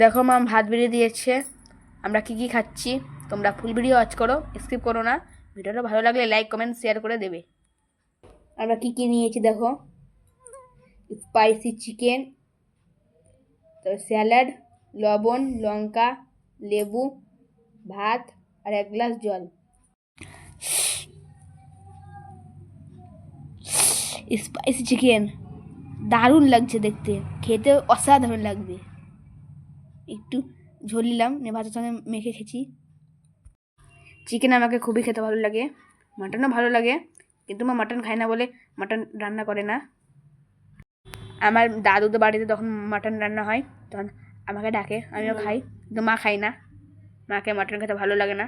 দেখো মা, ভাত বেরিয়ে দিয়েছে। আমরা কি কি খাচ্ছি? তোমরা ফুল ভিডিও ওয়াচ করো স্কিপ করো না। ভিডিওটা ভালো লাগলে লাইক কমেন্ট শেয়ার করে দেবে। আমরা কি কি নিয়েছি দেখো? স্পাইসি চিকেন তারপর স্যালাড লবণ, লঙ্কা, লেবু, ভাত, আর এক গ্লাস জল। স্পাইসি চিকেন দারুণ লাগছে দেখতে। খেতে অসাধারণ লাগবে। একটু ঝোল নিলাম নিয়ে ভাতের সঙ্গে মেখে খেয়েছি। চিকেন আমাকে খুবই খেতে ভালো লাগে মাটনও ভালো লাগে, কিন্তু মা মাটন খায় না বলে মাটন রান্না করে না। আমার দাদু তো বাড়িতে তখন মাটন রান্না হয়, তখন আমাকে ডাকে, আমিও খাই, কিন্তু মা খাই না। মাকে মাটন খেতে ভালো লাগে না।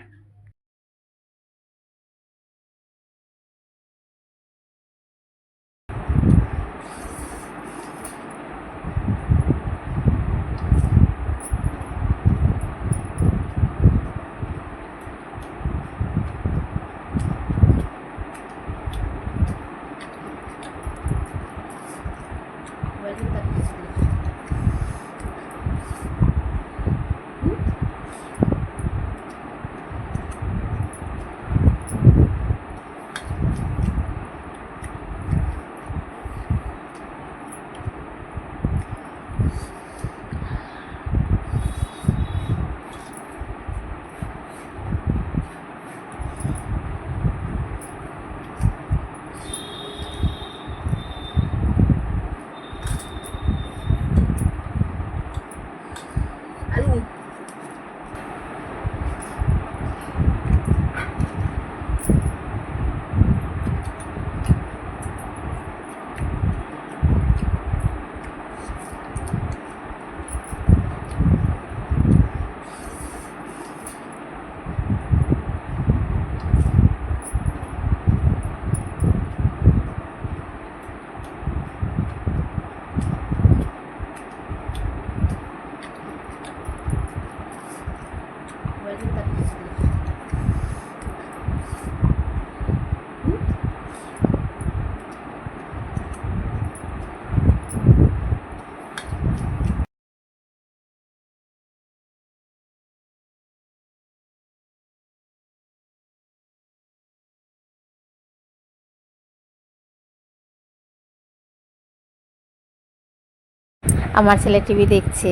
আমার ছেলে টিভি দেখছে।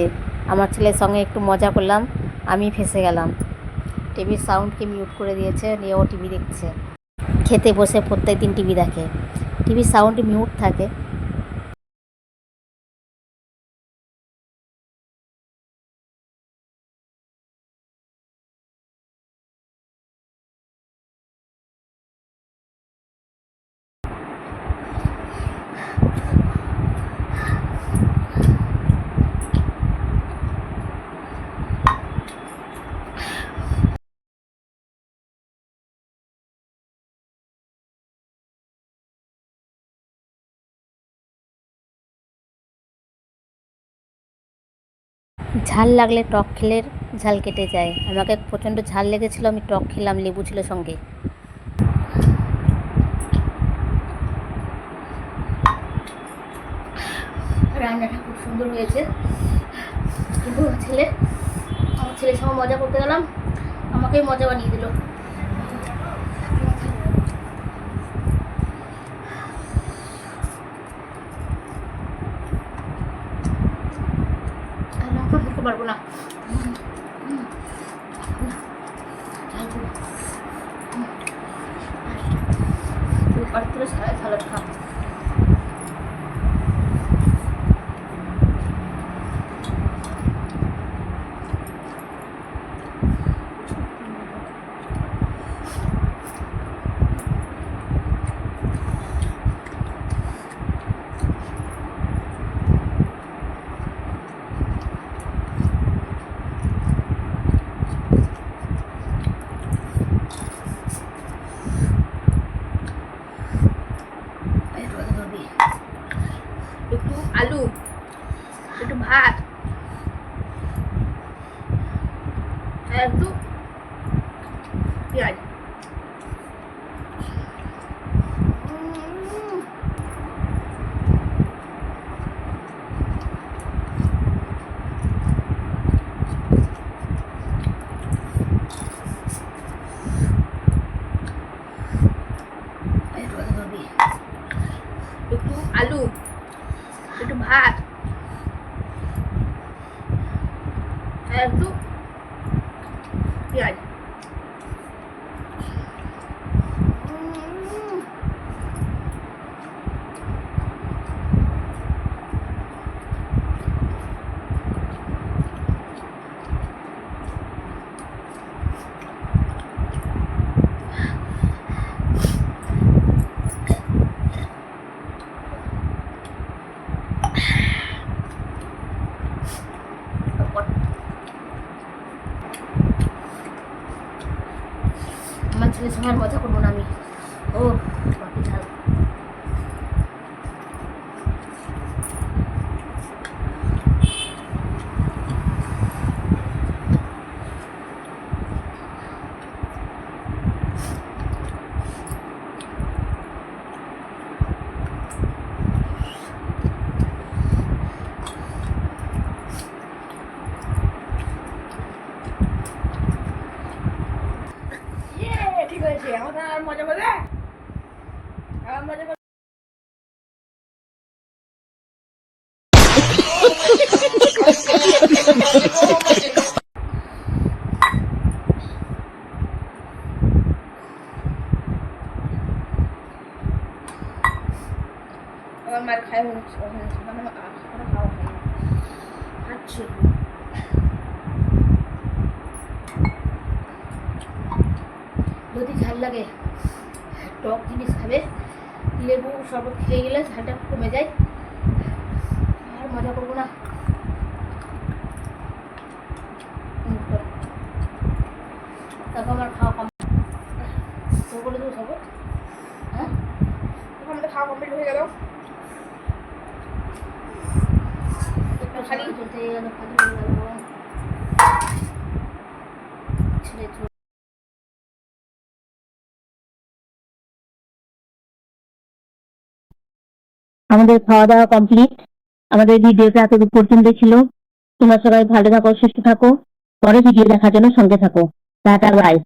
আমার ছেলের সঙ্গে একটু মজা করলাম, আমি ফেসে গেলাম। টিভির সাউন্ডকে মিউট করে দিয়েছে, নিয়ে ও টিভি দেখছে। খেতে বসে প্রত্যেক দিন টিভি দেখে। টিভির সাউন্ড মিউট থাকে। ঝাল লাগলে টক খেলে ঝাল কেটে যায়। আমাকে প্রচণ্ড ঝাল লেগেছিলো, আমি টক খেলাম, লেবু ছিল সঙ্গে। রান্নাটা খুব সুন্দর হয়েছে। কিন্তু ছেলে, আমার ছেলের সঙ্গে মজা করতে গেলাম, আমাকেই মজা বানিয়ে দিল আর লঙ্কা খেতে পারব না থেকে সারা সালাদ খাব একটু আলু একটু ভাত। একটু পেঁয়াজ উম, লাগবে একটু আলু একটু ভাত একটু পেঁয়াজ আমার কথা সঙ্গে আর মজা করব না আমি ও বাকি ঝাল ইয়ে, ঠিক হয়েছে আমার আর মজা করবে আর মজা করবে আমার মার খাই হচ্ছে মানে খাওয়া খাওয়া হয় যদি ঝাল লাগে, টক জিনিস খাবে, লেবু শরবত খেয়ে গেলে ঝালটা কমে যায়। আর মজা করব না হুম, করো। তারপর আমার খাওয়া কম তো করে দেবো শরবত হ্যাঁ ওখানে তো খাওয়া কমপ্লিট হয়ে গেল একটু খালি চলতে আমাদের খাওয়া দাওয়া কমপ্লিট আমাদের ভিডিওটা এতদূর পর্যন্ত ছিল। তোমরা সবাই ভালো থাকো, সুস্থ থাকো। পরে ভিডিও দেখার জন্য সঙ্গে থাকো। Tata bye